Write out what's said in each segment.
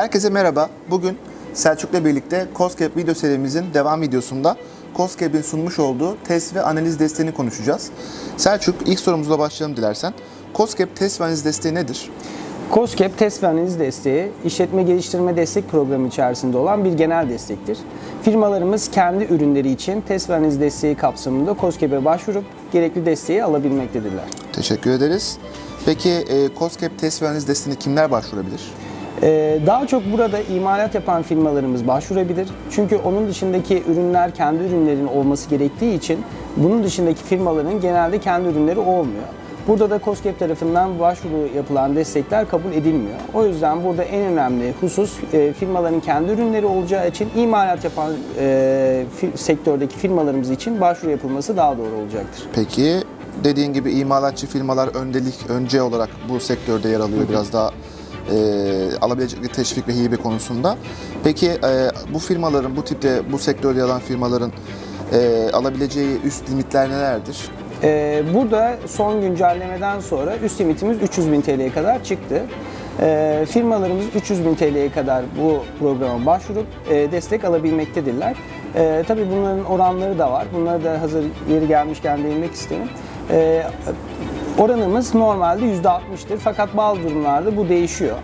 Herkese merhaba. Bugün Selçuk'la birlikte COSGAP video serimizin devam videosunda COSGAP'in sunmuş olduğu test ve analiz desteğini konuşacağız. Selçuk, ilk sorumuzla başlayalım dilersen. COSGAP test ve analiz desteği nedir? COSGAP test ve analiz desteği, işletme geliştirme destek programı içerisinde olan bir genel destektir. Firmalarımız kendi ürünleri için test ve analiz desteği kapsamında COSGAP'e başvurup gerekli desteği alabilmektedirler. Teşekkür ederiz. Peki e, COSGAP test ve analiz desteğine kimler başvurabilir? Ee, daha çok burada imalat yapan firmalarımız başvurabilir. Çünkü onun dışındaki ürünler kendi ürünlerin olması gerektiği için bunun dışındaki firmaların genelde kendi ürünleri olmuyor. Burada da COSGAP tarafından başvuru yapılan destekler kabul edilmiyor. O yüzden burada en önemli husus e, firmaların kendi ürünleri olacağı için imalat yapan e, fi- sektördeki firmalarımız için başvuru yapılması daha doğru olacaktır. Peki dediğin gibi imalatçı firmalar öndelik önce olarak bu sektörde yer alıyor biraz daha e, alabilecekleri teşvik ve hibe konusunda. Peki e, bu firmaların bu tipte bu sektörde alan firmaların e, alabileceği üst limitler nelerdir? Ee, burada son güncellemeden sonra üst limitimiz 300 bin TL'ye kadar çıktı. Ee, firmalarımız 300 bin TL'ye kadar bu programa başvurup e, destek alabilmektedirler. Ee, tabii bunların oranları da var. Bunları da hazır yeri gelmişken değinmek isterim. Ee, oranımız normalde %60'tır fakat bazı durumlarda bu değişiyor.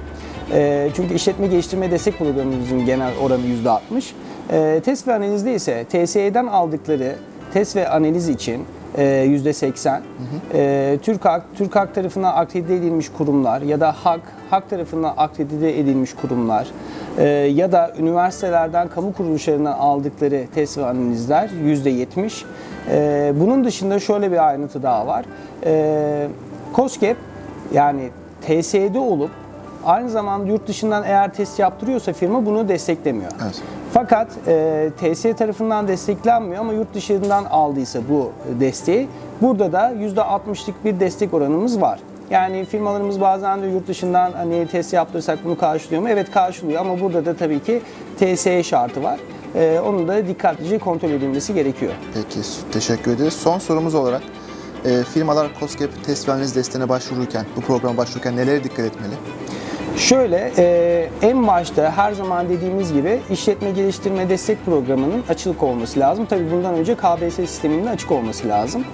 Ee, çünkü işletme geliştirme destek programımızın genel oranı %60. Ee, test ve analizde ise TSE'den aldıkları test ve analiz için e, %80. E, TÜRKAK, TÜRKAK tarafından akredite edilmiş kurumlar ya da HAK, HAK tarafından akredite edilmiş kurumlar e, ya da üniversitelerden, kamu kuruluşlarından aldıkları test ve analizler %70. E, bunun dışında şöyle bir ayrıntı daha var. E, COSGAP yani TSE'de olup aynı zamanda yurt dışından eğer test yaptırıyorsa firma bunu desteklemiyor. Evet. Fakat e, TSE tarafından desteklenmiyor ama yurt dışından aldıysa bu desteği burada da %60'lık bir destek oranımız var. Yani firmalarımız bazen de yurt dışından hani test yaptırsak bunu karşılıyor mu? Evet karşılıyor ama burada da tabii ki TSE şartı var. E, onun da dikkatlice kontrol edilmesi gerekiyor. Peki teşekkür ederiz. Son sorumuz olarak e, firmalar COSGAP test ve desteğine başvururken, bu programa başvururken nelere dikkat etmeli? Şöyle, e, en başta her zaman dediğimiz gibi işletme geliştirme destek programının açık olması lazım. Tabii bundan önce KBS sisteminin açık olması lazım.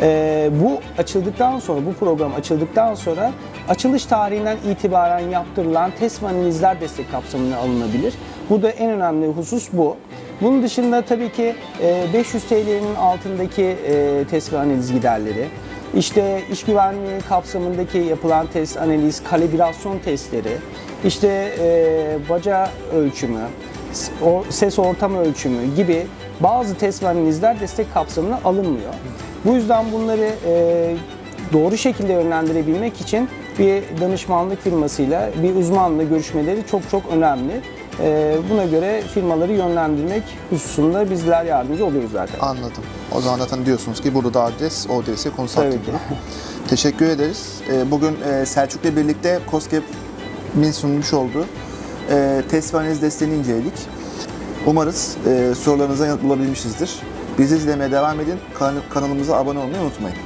E, bu açıldıktan sonra, bu program açıldıktan sonra açılış tarihinden itibaren yaptırılan test analizler destek kapsamına alınabilir. Burada en önemli husus bu. Bunun dışında tabii ki e, 500 TL'nin altındaki e, test ve analiz giderleri, işte iş güvenliği kapsamındaki yapılan test, analiz, kalibrasyon testleri, işte e, baca ölçümü, ses ortam ölçümü gibi bazı test ve analizler destek kapsamına alınmıyor. Bu yüzden bunları e, doğru şekilde yönlendirebilmek için bir danışmanlık firmasıyla bir uzmanla görüşmeleri çok çok önemli. E, buna göre firmaları yönlendirmek hususunda bizler yardımcı oluyoruz zaten. Anladım. O zaman zaten diyorsunuz ki burada da adres Consulting. Tabii ki. Teşekkür ederiz. E, Bugün e, Selçuk'la birlikte COSGAP'in sunmuş olduğu e, test ve analiz desteğini inceledik. Umarız e, sorularınıza yanıt bulabilmişizdir. Bizi izlemeye devam edin. Kan- Kanalımıza abone olmayı unutmayın.